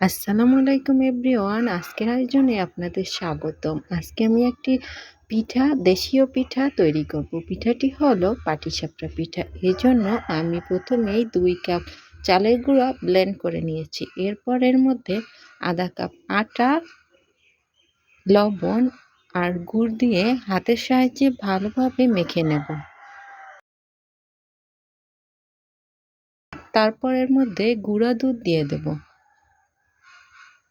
আসসালামু আলাইকুম এভরিওয়ান, আজকের আয়োজনে আপনাদের স্বাগতম। আজকে আমি একটি পিঠা, দেশীয় পিঠা তৈরি করব। পিঠাটি হলো পাটিসাপটা পিঠা। এই জন্য আমি প্রথমেই দুই কাপ চালের গুঁড়া ব্লেন্ড করে নিয়েছি। এরপর এর মধ্যে আধা কাপ আটা, লবণ আর গুড় দিয়ে হাতের সাহায্যে ভালোভাবে মেখে নেব। তারপর এর মধ্যে গুঁড়া দুধ দিয়ে দেবো।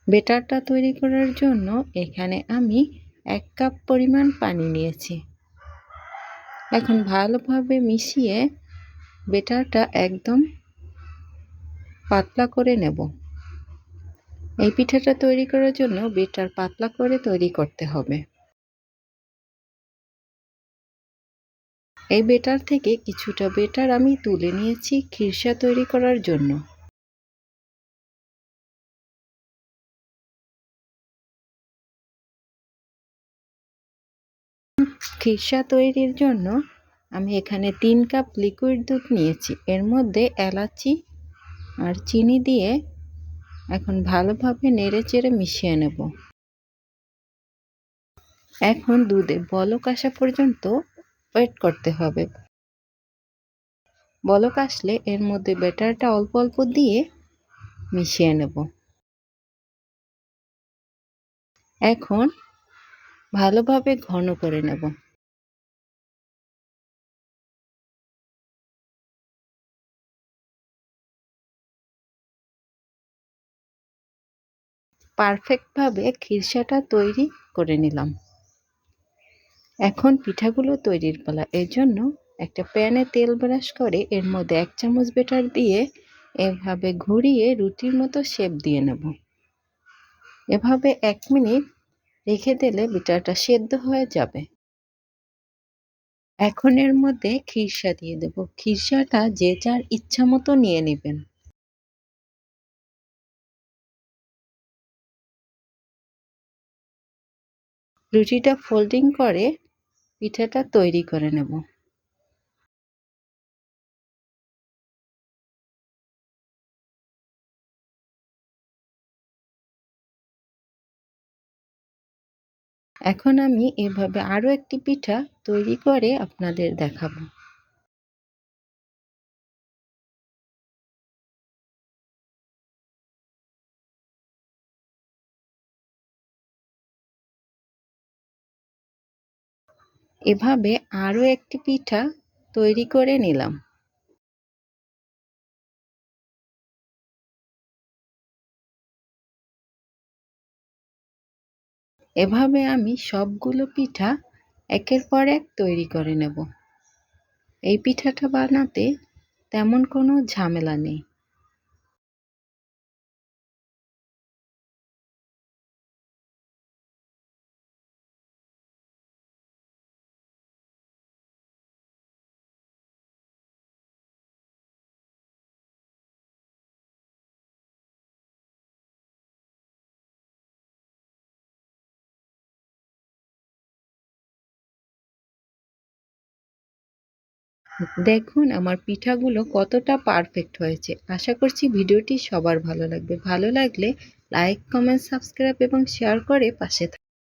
বেটারটা তৈরি করার জন্য এখানে আমি এক কাপ পরিমাণ পানি নিয়েছি। এখন ভালোভাবে মিশিয়ে বেটারটা একদম পাতলা করে নেব। এই পিঠাটা তৈরি করার জন্য বেটার পাতলা করে তৈরি করতে হবে। এই বেটার থেকে কিছুটা বেটার আমি তুলে নিয়েছি খিরসা তৈরি করার জন্য। খিরসা তৈরির জন্য আমি এখানে তিন কাপ লিকুইড দুধ নিয়েছি। এর মধ্যে এলাচি আর চিনি দিয়ে এখন ভালোভাবে নেড়ে চেড়ে মিশিয়ে নেব। এখন দুধে বলক আসা পর্যন্ত ওয়েট করতে হবে। বলক আসলে এর মধ্যে ব্যাটারটা অল্প অল্প দিয়ে মিশিয়ে নেব। এখন ভালোভাবে ঘন করে নেব। পারফেক্টভাবে খিরসাটা তৈরি করে নিলাম। এখন পিঠাগুলো তৈরির পালা। এর জন্য একটা প্যানে তেল ব্রাশ করে এর মধ্যে এক চামচ বেটার দিয়ে এভাবে ঘুরিয়ে রুটির মতো শেপ দিয়ে নেব। এভাবে এক মিনিট রেখে দিলে বিটাটা সেদ্ধ হয়ে যাবে। এখন এর মধ্যে খিরসা দিয়ে দেব। খিরসাটা যে যার ইচ্ছা মতো নিয়ে নেবেন। রুটিটা ফোল্ডিং করে পিঠাটা তৈরি করে নেব। এখন আমি এভাবে আরও একটি পিঠা তৈরি করে আপনাদের দেখাবো। এভাবে আরও একটি পিঠা তৈরি করে নিলাম। এভাবে আমি সবগুলো পিঠা একের পর এক তৈরি করে নেব। এই পিঠাটা বানাতে তেমন কোনো ঝামেলা নেই। দেখুন, আমার পিঠাগুলো কতটা পারফেক্ট হয়েছে। আশা করছি ভিডিওটি সবার ভালো লাগবে। ভালো লাগলে লাইক কমেন্ট সাবস্ক্রাইব এবং শেয়ার করে পাশে